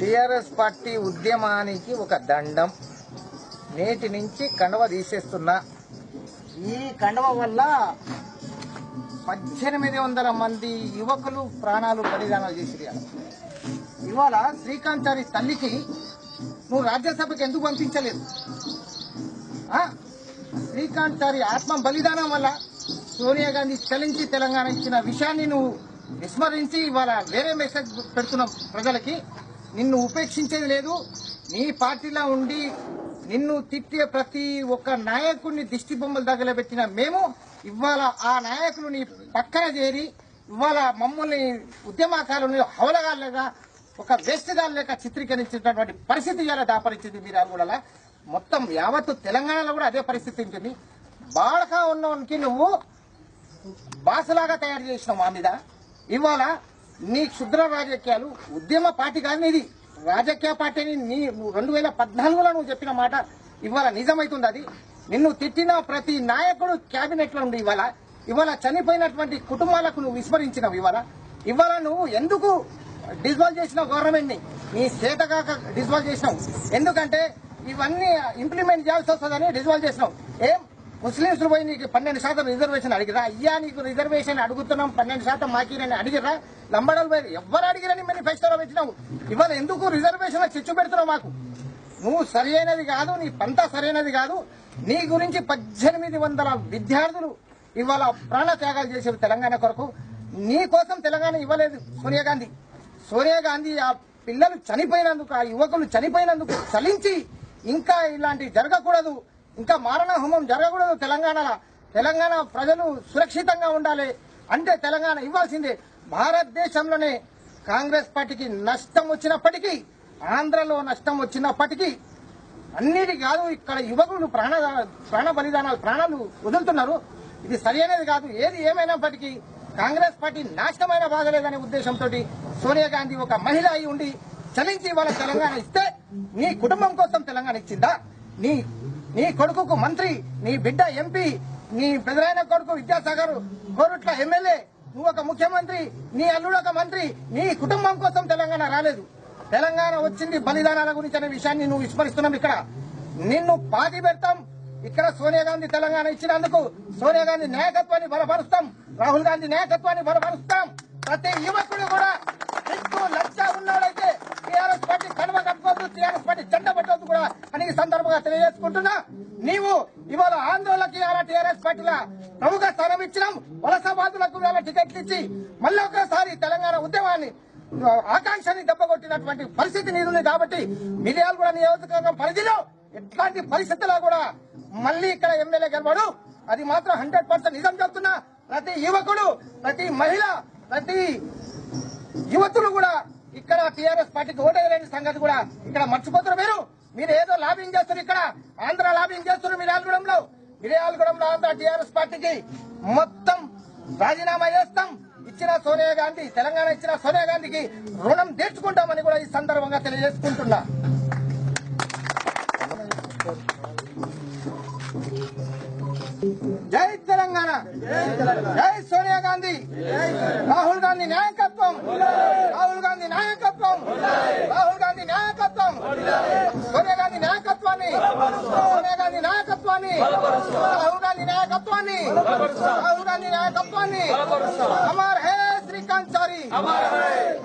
TRS party ఉద్యమానికి ఒక దండం. నేటి నుంచి కండవ తీసేస్తున్నా. ఈ కండవ వల్ల పద్దెనిమిది వందల మంది యువకులు ప్రాణాలు బలిదానాలు చేసిరు ఇవాళ. శ్రీకాంత్ చారి తల్లికి నువ్వు రాజ్యసభకి ఎందుకు పంపించలేదు? శ్రీకాంత్ చారి ఆత్మ బలిదానం వల్ల సోనియా గాంధీ చలించి తెలంగాణ ఇచ్చిన విషయాన్ని నువ్వు విస్మరించి ఇవాళ వేరే మెసేజ్ పెడుతున్నాం ప్రజలకి. నిన్ను ఉపేక్షించేది లేదు. నీ పార్టీలో ఉండి నిన్ను తిట్టే ప్రతి ఒక్క నాయకుడిని దిష్టి బొమ్మలు తగలబెట్టిన మేము ఇవాళ ఆ నాయకులు నీ పక్కన చేరి ఇవాళ మమ్మల్ని ఉద్యమకారుని హవలగాళ్ళగా ఒక వేస్ట్గాల్ లేక చిత్రీకరించినటువంటి పరిస్థితి ఇవాళ దాపరిచింది మీరు కూడా మొత్తం యావత్తు తెలంగాణలో కూడా అదే పరిస్థితి ఉంటుంది. బాడకా ఉన్నవానికి నువ్వు బాసలాగా తయారు చేసినావు మా మీద. ఇవాళ నీ క్షుద్ర రాజకీయాలు ఉద్యమ పార్టీ కాదు ఇది రాజకీయ పార్టీని నీ నువ్వు రెండు వేల పద్నాలుగులో నువ్వు చెప్పిన మాట ఇవాళ నిజమైతుంది అది? నిన్ను తిట్టిన ప్రతి నాయకుడు క్యాబినెట్లో ఉండి ఇవాళ ఇవాళ చనిపోయినటువంటి కుటుంబాలకు నువ్వు విస్మరించినవు ఇవాళ. ఇవాళ నువ్వు ఎందుకు డిజాల్వ్ చేసిన గవర్నమెంట్ని నీ చేతగాక డిజాల్వ్ చేసినావు. ఎందుకంటే ఇవన్నీ ఇంప్లిమెంట్ చేయాల్సి వస్తుందని డిజాల్వ్ చేసినావు. ఏం? ముస్లింస్ పోయి నీకు పన్నెండు శాతం రిజర్వేషన్ అడిగిరా అయ్యా నీకు రిజర్వేషన్ అడుగుతున్నాం పన్నెండు శాతం మాకిరని అడిగిరా లంబడలు పోయి ఎవరు అడిగిరని మేనిఫెస్టోలో పెట్టినావు? ఇవాళ ఎందుకు రిజర్వేషన్ చిచ్చు పెడుతున్నావు మాకు? నువ్వు సరైనది కాదు నీ పంత సరైనది కాదు. నీ గురించి పద్దెనిమిది వందల విద్యార్థులు ఇవాళ ప్రాణ త్యాగాలు చేసేవి తెలంగాణ కొరకు. నీ కోసం తెలంగాణ ఇవ్వలేదు సోనియా గాంధీ. సోనియా గాంధీ ఆ పిల్లలు చనిపోయినందుకు ఆ యువకులు చనిపోయినందుకు చలించి ఇంకా ఇలాంటివి జరగకూడదు. ఇంకా మారణ హోమం జరగకూడదు తెలంగాణలో తెలంగాణ ప్రజలు సురక్షితంగా ఉండాలి. అంటే తెలంగాణ ఇవ్వాల్సిందే. భారతదేశంలోనే కాంగ్రెస్ పార్టీకి నష్టం వచ్చినప్పటికీ ఆంధ్రలో నష్టం వచ్చినప్పటికీ అన్నిటి కాదు ఇక్కడ యువకులు ప్రాణ ప్రాణ బలిదానాలు ప్రాణాలు వదులుతున్నారు. ఇది సరైనది కాదు. ఏది ఏమైనప్పటికీ కాంగ్రెస్ పార్టీ నాశనమైన బాగలేదనే ఉద్దేశంతో సోనియా గాంధీ ఒక మహిళ అయి ఉండి చలించి వాళ్ళ తెలంగాణ ఇస్తే నీ కుటుంబం కోసం తెలంగాణ ఇచ్చిందా? నీ నీ కొడుకుకు మంత్రి నీ బిడ్డ ఎంపీ నీ పెదరైన కొడుకు విద్యాసాగర్ కోరుట్ల ఎమ్మెల్యే నువ్వు ఒక ముఖ్యమంత్రి నీ అల్లుడు ఒక మంత్రి నీ కుటుంబం కోసం తెలంగాణ రాలేదు. తెలంగాణ వచ్చింది బలిదానాల గురించి అనే విషయాన్ని నువ్వు విస్మరిస్తున్నాం ఇక్కడ. నిన్ను పాతి పెడతాం. ఇక్కడ సోనియా గాంధీ తెలంగాణ ఇచ్చినందుకు సోనియా గాంధీ నాయకత్వాన్ని బలపరుస్తాం. రాహుల్ గాంధీ నాయకత్వాన్ని బలపరుస్తాం. ప్రతి యువకుడు కూడా సిగ్గు లజ్జ ఉన్నాడైతే టీఆర్ఎస్ పార్టీ కనుమ కట్టుకోవద్దు టీఆర్ఎస్ పార్టీ చెండ పట్టవద్దు కూడా అని ఈ సందర్భంగా తెలియజేసుకుంటున్నా. నీవు ఇవాళ ఆందోళనకి అలా టీఆర్ఎస్ పార్టీల ప్రముఖ స్థానం ఇచ్చినాం. వలస బాధులకు టికెట్లు ఇచ్చి మళ్ళీ ఒకసారి తెలంగాణ ఉద్యమాన్ని ఆకాంక్షని దెబ్బకొట్టినటువంటి పరిస్థితి నీదుంది కాబట్టి మిర్యాలు కూడా నియోజకవర్గం పరిధిలో ఎట్లాంటి పరిస్థితుల్లో కూడా మళ్ళీ ఇక్కడ ఎమ్మెల్యే గెలవాడు. అది మాత్రం హండ్రెడ్ పర్సెంట్ నిజం చెప్తున్నా. ప్రతి యువకుడు ప్రతి మహిళ ప్రతి యువతులు కూడా ఇక్కడ టీఆర్ఎస్ పార్టీకి ఓటేయలేని సంగతి కూడా ఇక్కడ మర్చిపోతున్నారు మీరు. మీరు ఏదో లాబింగ్ చేస్తారు ఇక్కడ. ఆంధ్ర లాబింగ్ చేస్తున్నారు మిర్యాలగూడెంలో మిర్యాలగూడెంలో ఆంధ్ర టీఆర్ఎస్ పార్టీకి మొత్తం రాజీనామా చేస్తాం. ఇచ్చిన సోనియా గాంధీ తెలంగాణ ఇచ్చిన సోనియా గాంధీకి రుణం తీర్చుకుంటామని కూడా ఈ సందర్భంగా తెలియజేసుకుంటున్నా. జై తెలంగాణ. జై సోనియా గాంధీ. రాహుల్ గాంధీ నాయకత్వం. రాహుల్ గాంధీ నాయకత్వం. రాహుల్ గాంధీ నాయకత్వం సోనియా గాంధీ నాయకత్వాన్ని సోనియా గాంధీ నాయకత్వాన్ని రాహుల్ గాంధీ నాయకత్వాన్ని రాహుల్ గాంధీ నాయకత్వాన్ని అమర్ హే శ్రీకాంత్ చారి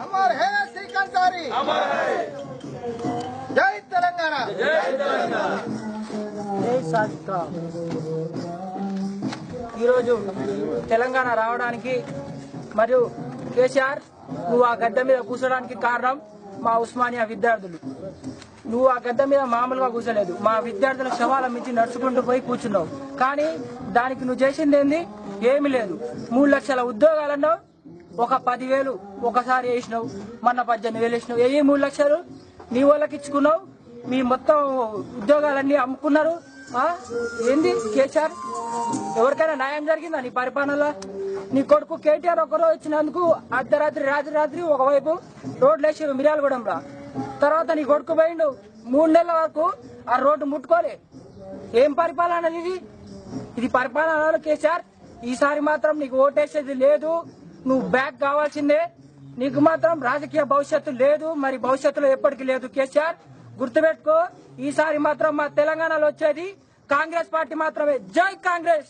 అమర్ హే శ్రీకాంత్ చారి జై తెలంగాణ జై సాధిక ఈరోజు తెలంగాణ రావడానికి మరియు కేసీఆర్ నువ్వు ఆ గడ్డ మీద కూర్చోడానికి కారణం మా ఉస్మానియా విద్యార్థులు. నువ్వు ఆ గడ్డ మీద మామూలుగా కూర్చోలేదు. మా విద్యార్థుల శవాల మించి నడుచుకుంటూ పోయి కూర్చున్నావు. కానీ దానికి నువ్వు చేసింది ఏంది? ఏమీ లేదు. మూడు లక్షల ఉద్యోగాలన్నావు ఒక పదివేలు ఒకసారి వేసినావు. మొన్న పద్దెనిమిది వేలు వేసినావు. ఏ మూడు లక్షలు? నీ వాళ్ళకి ఇచ్చుకున్నావు. మీ మొత్తం ఉద్యోగాలన్నీ అమ్ముకున్నారు. ఏంది? కేసీఆర్? ఎవరికైనా న్యాయం జరిగిందా నీ పరిపాలనలో? నీ కొడుకు కేటీఆర్ ఒకరో వచ్చినందుకు అర్ధరాత్రి రాత్రి రాత్రి ఒకవైపు రోడ్లు వేసి మిర్యాలగూడెంలో. తర్వాత నీ కొడుకు పోయిండు మూడు నెలల వరకు ఆ రోడ్డు ముట్టుకోలే. ఏం పరిపాలన ఇది? ఇది పరిపాలన కేసీఆర్. ఈసారి మాత్రం నీకు ఓటేసేది లేదు నువ్వు బ్యాక్ కావాల్సిందే. నీకు మాత్రం రాజకీయ భవిష్యత్తు లేదు మరి భవిష్యత్తులో ఎప్పటికీ లేదు కేసీఆర్. గుర్తుపెట్టుకో ఈసారి మాత్రం మా తెలంగాణలో వచ్చేది కాంగ్రెస్ పార్టీ మాత్రమే. జై కాంగ్రెస్!